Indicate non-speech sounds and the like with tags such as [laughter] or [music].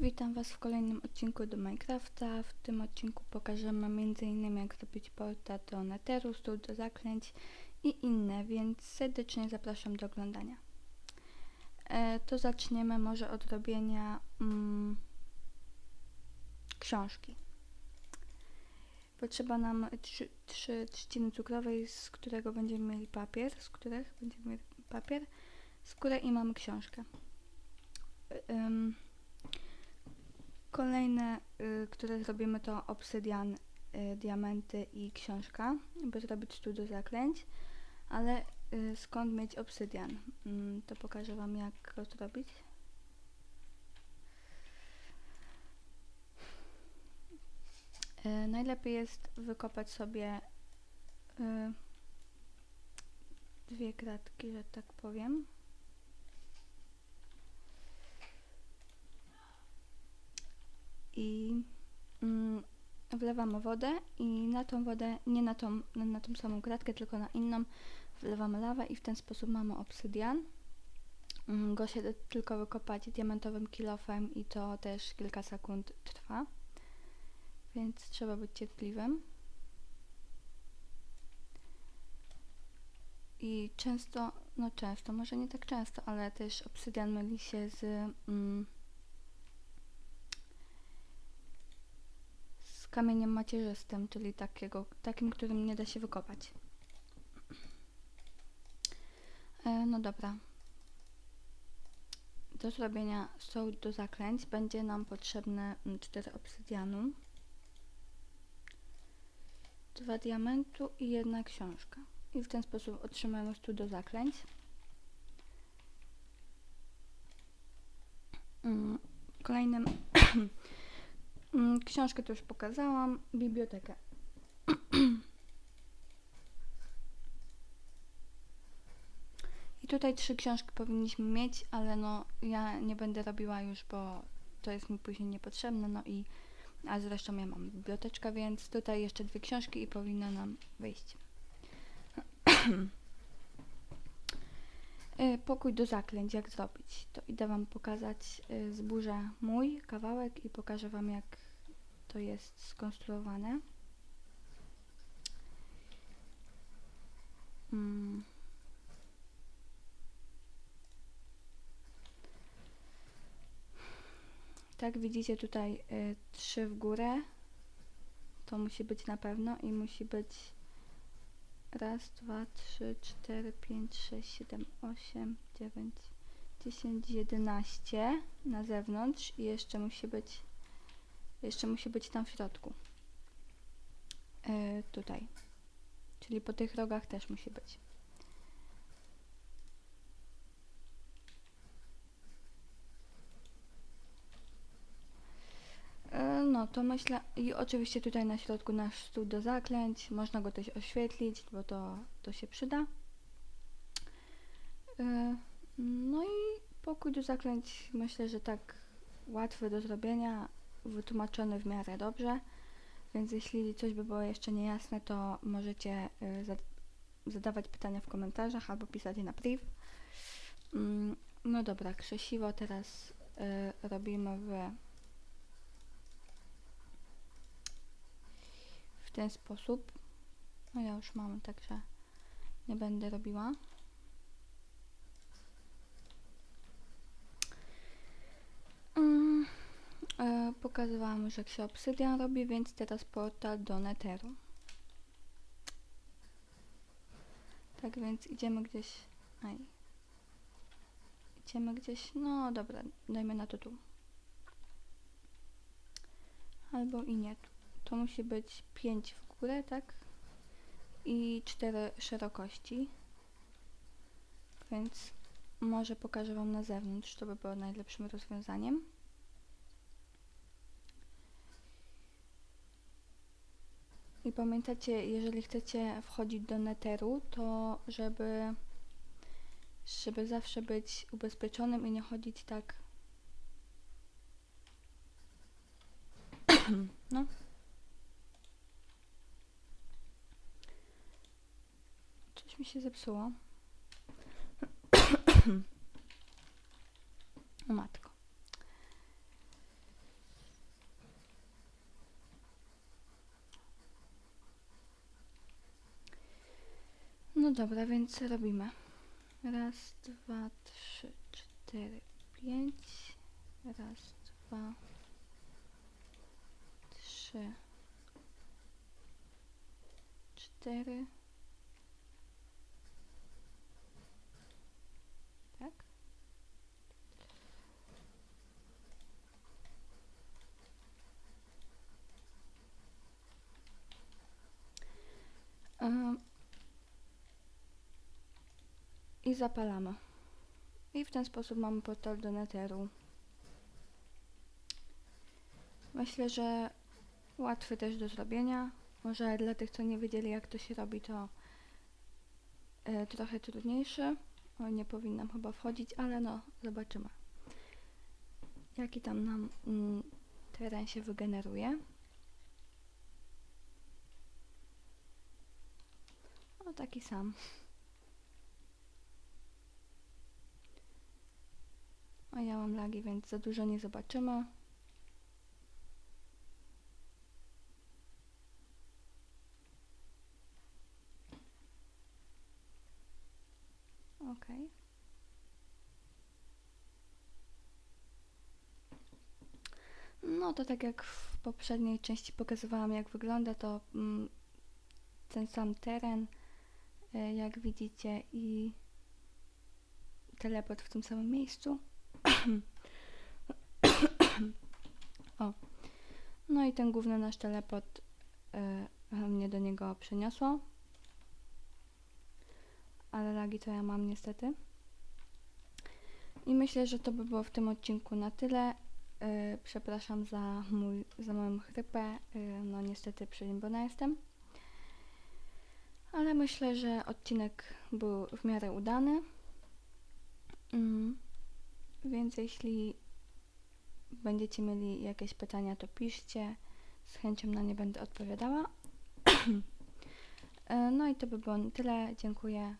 Witam Was w kolejnym odcinku do Minecrafta. W tym odcinku pokażemy m.in. jak zrobić portal do Netheru, stół do zaklęć i inne, więc serdecznie zapraszam do oglądania. E, to zaczniemy może od robienia mm, książki. Potrzeba nam trzy, trzy trzciny cukrowej, z którego będziemy mieli papier, z których będziemy mieli papier, skórę i mamy książkę. Ym, Kolejne, y, które zrobimy to obsydian, y, diamenty i książka, by zrobić studio zaklęć. Ale y, skąd mieć obsydian? Mm, to pokażę Wam jak go zrobić. Najlepiej jest wykopać sobie dwie kratki, że tak powiem. I mm, wlewamy wodę i na tą wodę, nie na tą, na, tą samą kratkę, tylko na inną wlewamy lawę i w ten sposób mamy obsydian. Mm, go się tylko wykopać diamentowym kilofem i to też kilka sekund trwa, więc trzeba być cierpliwym. I często, no często, może nie tak często, ale też obsydian myli się z mm, kamieniem macierzystym, czyli takiego, takim, którym nie da się wykopać. E, no dobra. Do zrobienia soł do zaklęć będzie nam potrzebne 4 obsydianu, 2 diamentu i jedna książka. I w ten sposób otrzymamy stół do zaklęć. Mm, Kolejnym Mm, [clears throat] Książkę to już pokazałam, bibliotekę. I tutaj trzy książki powinniśmy mieć, ale no ja nie będę robiła już, bo to jest mi później niepotrzebne, no i a zresztą ja mam biblioteczkę, więc tutaj jeszcze dwie książki i powinno nam wyjść. [clears throat] Y, Pokój do zaklęć, jak zrobić? To idę Wam pokazać, y, zburzę mój kawałek i pokażę Wam jak to jest skonstruowane. Mm. Tak, widzicie tutaj y, trzy w górę. To musi być na pewno i musi być raz, dwa, trzy, cztery, pięć, sześć, siedem, osiem, dziewięć, dziesięć, jedenaście na zewnątrz i jeszcze musi być jeszcze musi być tam w środku. Yy, tutaj. Czyli po tych rogach też musi być. Yy, No, to myślę, i oczywiście tutaj na środku nasz stół do zaklęć, można go też oświetlić, bo to, to się przyda. Yy, No i pokój do zaklęć myślę, że tak łatwy do zrobienia, wytłumaczony w miarę dobrze, więc jeśli coś by było jeszcze niejasne, to możecie za- zadawać pytania w komentarzach albo pisać je na priv. Mm, No dobra, krzesiwo teraz y, robimy w w ten sposób. No ja już mam, także nie będę robiła. Mm, e, Pokazywałam już jak się obsydian robi, więc teraz portal do Netheru. Tak więc idziemy gdzieś... Aj. Idziemy gdzieś... No dobra, dajmy na to tu. Albo i nie. Tu. To musi być 5 w górę, tak? I 4 szerokości. Więc może pokażę Wam na zewnątrz, to by było najlepszym rozwiązaniem. I pamiętajcie, jeżeli chcecie wchodzić do neteru, to żeby, żeby zawsze być ubezpieczonym i nie chodzić tak. [clears throat] no. mi się zepsuło. [coughs] o matko. No dobra, więc robimy. Raz, dwa, trzy, cztery, pięć. Raz, dwa, trzy, cztery. I zapalamy. I w ten sposób mamy portal do Netheru. Myślę, że łatwy też do zrobienia. Może dla tych, co nie wiedzieli, jak to się robi, to e, trochę trudniejszy. O, nie powinnam chyba wchodzić, ale no, zobaczymy. Jaki tam nam mm, teren się wygeneruje. Taki sam. A ja mam lagi, więc za dużo nie zobaczymy. Ok. No to tak jak w poprzedniej części pokazywałam jak wygląda to mm, ten sam teren jak widzicie i teleport w tym samym miejscu. [coughs] o. No i ten główny nasz teleport e, mnie do niego przeniosło. Ale lagi to ja mam niestety. I myślę, że to by było w tym odcinku na tyle. E, przepraszam za, mój, za moją chrypę. E, no niestety przeziębiona jestem. Ale myślę, że odcinek był w miarę udany. Mm. Więc jeśli będziecie mieli jakieś pytania, to piszcie. Z chęcią na nie będę odpowiadała. [clears throat] E, no i to by było tyle. Dziękuję.